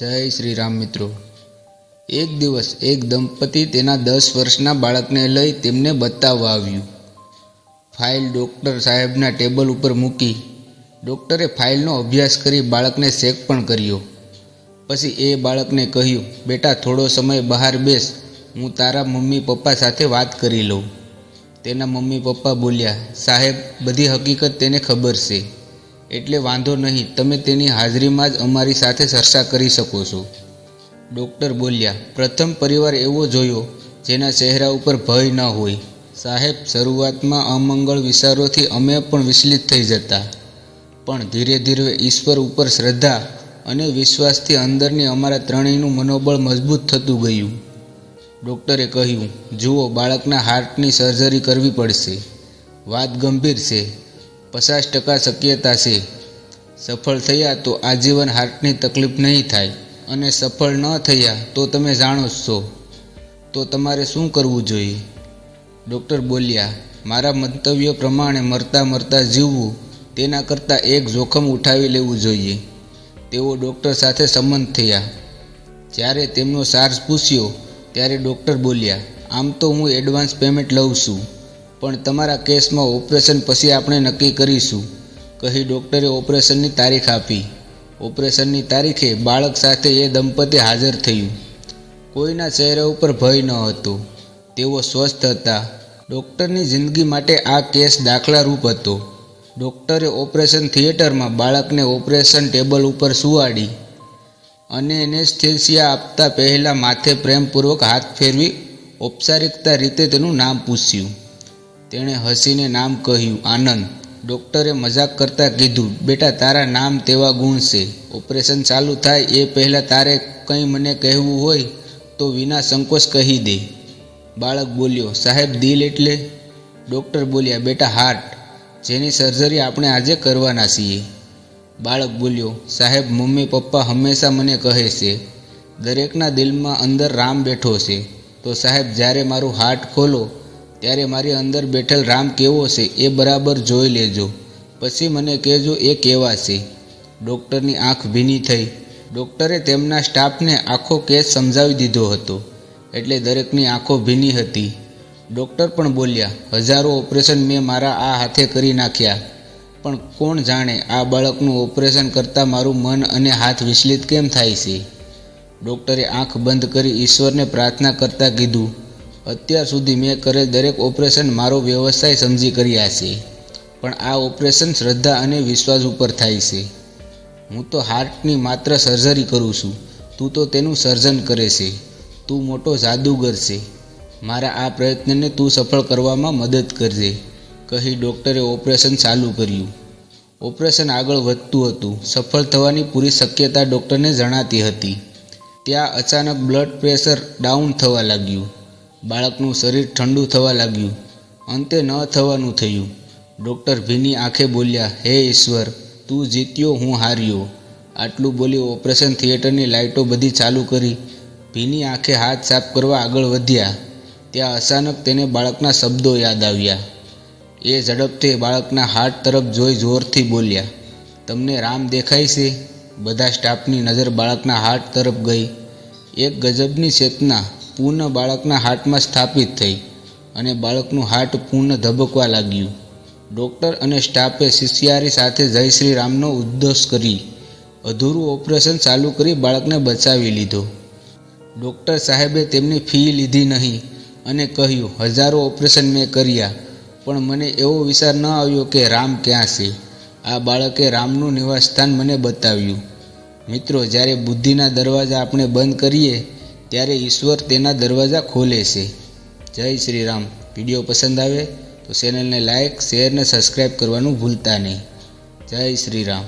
જય શ્રી રામ મિત્રો. એક દિવસ એક દંપતી તેના દસ વર્ષના બાળકને લઈ તેમને બતાવવા આવ્યું. ફાઇલ ડૉક્ટર સાહેબના ટેબલ ઉપર મૂકી ડૉક્ટરે ફાઇલનો અભ્યાસ કરી બાળકને ચેક પણ કર્યો. પછી એ બાળકને કહ્યું, બેટા, થોડો સમય બહાર બેસ, હું તારા મમ્મી પપ્પા સાથે વાત કરી લઉં. તેના મમ્મી પપ્પા બોલ્યા, સાહેબ, બધી હકીકત તેને ખબર છે. એટલે વાંધો નહીં, તમે તેની હાજરીમાં જ અમારી સાથે ચર્ચા કરી શકો છો. ડૉક્ટર બોલ્યા, પ્રથમ પરિવાર એવો જોયો જેના ચહેરા ઉપર ભય ન હોય. સાહેબ, શરૂઆતમાં અમંગળ વિચારોથી અમે પણ વિચલિત થઈ જતા. પણ ધીરે ધીરે ઈશ્વર ઉપર શ્રદ્ધા અને વિશ્વાસથી અંદરની અમારા ત્રણેયનું મનોબળ મજબૂત થતું ગયું. ડૉક્ટરે કહ્યું, જુઓ, બાળકના હાર્ટની સર્જરી કરવી પડશે. વાત ગંભીર છે. પચાસ ટકા શક્યતા છે. સફળ થયા તો આજીવન હાર્ટની તકલીફ નહીં થાય અને સફળ ન થયા તો તમે જાણો જ છો. તો તમારે શું કરવું જોઈએ? ડૉક્ટર બોલ્યા, મારા મંતવ્ય પ્રમાણે મરતા મરતા જીવવું, તેના કરતાં એક જોખમ ઉઠાવી લેવું જોઈએ. તેઓ ડૉક્ટર સાથે સંમત થયા. જ્યારે તેમનો ચાર્જ પૂછ્યો, ત્યારે ડૉક્ટર બોલ્યા, આમ તો હું એડવાન્સ પેમેન્ટ લઉં છું. પણ તમારા કેસમાં ઓપરેશન પછી આપણે નક્કી કરીશું. કહી ડૉક્ટરે ઓપરેશનની તારીખ આપી. ઓપરેશનની તારીખે બાળક સાથે એ દંપતી હાજર થયું. કોઈના ચહેરા ઉપર ભય ન હતો. તેઓ સ્વસ્થ હતા. ડૉક્ટરની જિંદગી માટે આ કેસ દાખલારૂપ હતો. ડૉક્ટરે ઓપરેશન થિયેટરમાં બાળકને ઓપરેશન ટેબલ ઉપર સુવાડી અને એનેસ્થેસિયા આપતા પહેલાં માથે પ્રેમપૂર્વક હાથ ફેરવી ઔપચારિકતા રીતે તેનું નામ પૂછ્યું. તેણે હસીને નામ કહ્યું, આનંદ. ડૉક્ટરે મજાક કરતાં કીધું, બેટા, તારા નામ તેવા ગુણ છે. ઓપરેશન ચાલુ થાય એ પહેલાં તારે કંઈ મને કહેવું હોય તો વિના સંકોચ કહી દે. બાળક બોલ્યો, સાહેબ, દિલ એટલે? ડૉક્ટર બોલ્યા, બેટા, હાર્ટ. જેની સર્જરી આપણે આજે કરવાના છીએ. બાળક બોલ્યો, સાહેબ, મમ્મી, પપ્પા હંમેશા મને કહે છે, દરેકના દિલમાં અંદર રામ બેઠો છે. તો સાહેબ, જ્યારે મારું હાર્ટ ખોલો ત્યારે મારી અંદર બેઠેલ રામ કેવો છે એ બરાબર જોઈ લેજો. પછી મને કહેજો એ કેવા છે. ડૉક્ટરની આંખ ભીની થઈ. ડૉક્ટરે તેમના સ્ટાફને આખો કેસ સમજાવી દીધો હતો. એટલે દરેકની આંખો ભીની હતી. ડૉક્ટર પણ બોલ્યા, હજારો ઓપરેશન મેં મારા આ હાથે કરી નાખ્યા. પણ કોણ જાણે આ બાળકનું ઓપરેશન કરતાં મારું મન અને હાથ વિચલિત કેમ થાય છે? ડૉક્ટરે આંખ બંધ કરી ઈશ્વરને પ્રાર્થના કરતાં કીધું અત્યાર સુધી મેં કરેલ દરેક ઓપરેશન મારો વ્યવસાય સમજી કર્યા છે. પણ આ ઓપરેશન શ્રદ્ધા અને વિશ્વાસ ઉપર થાય છે. હું તો હાર્ટની માત્ર સર્જરી કરું છું. તું તો તેનું સર્જન કરે છે. તું મોટો જાદુગર છે. મારા આ પ્રયત્નને તું સફળ કરવામાં મદદ કરજે. કહી ડૉક્ટરે ઓપરેશન ચાલુ કર્યું. ઓપરેશન આગળ વધતું હતું. સફળ થવાની પૂરી શક્યતા ડૉક્ટરને જણાતી હતી. ત્યાં અચાનક બ્લડ પ્રેશર ડાઉન થવા લાગ્યું. બાળકનું શરીર ઠંડુ થવા લાગ્યું. અંતે ન થવાનું થયું. ડૉક્ટર ભીની આંખે બોલ્યા, હે ઈશ્વર, તું જીત્યો, હું હાર્યો. આટલું બોલી ઓપરેશન થિયેટરની લાઇટો બધી ચાલુ કરી. ભીની આંખે હાથ સાફ કરવા આગળ વધ્યા. ત્યાં અચાનક તેને બાળકના શબ્દો યાદ આવ્યા. એ ઝડપથી બાળકના હાર્ટ તરફ જોઈ જોરથી બોલ્યા, તમને રામ દેખાય છે? બધા સ્ટાફની નજર બાળકના હાર્ટ તરફ ગઈ. એક ગજબની ચેતના પૂર્ણ બાળકના હાર્ટમાં સ્થાપિત થઈ અને બાળકનું હાર્ટ પૂર્ણ ધબકવા લાગ્યું. ડૉક્ટર અને સ્ટાફે શિષ્યારી સાથે જય શ્રી રામનો ઉદ્દેશ કરી અધૂરું ઓપરેશન ચાલુ કરી બાળકને બચાવી લીધો. ડૉક્ટર સાહેબે તેમની ફી લીધી નહીં અને કહ્યું, હજારો ઓપરેશન મેં કર્યા, પણ મને એવો વિચાર ન આવ્યો કે રામ ક્યાં છે. આ બાળકે રામનું નિવાસસ્થાન મને બતાવ્યું. મિત્રો, જ્યારે બુદ્ધિના દરવાજા આપણે બંધ કરીએ ત્યારે ઈશ્વર તેના દરવાજા ખોલે છે. જય શ્રી રામ વીડિયો પસંદ આવે તો ચેનલને લાઇક શેર ને સબસ્ક્રાઈબ કરવાનું ભૂલતા નહીં. જય શ્રી રામ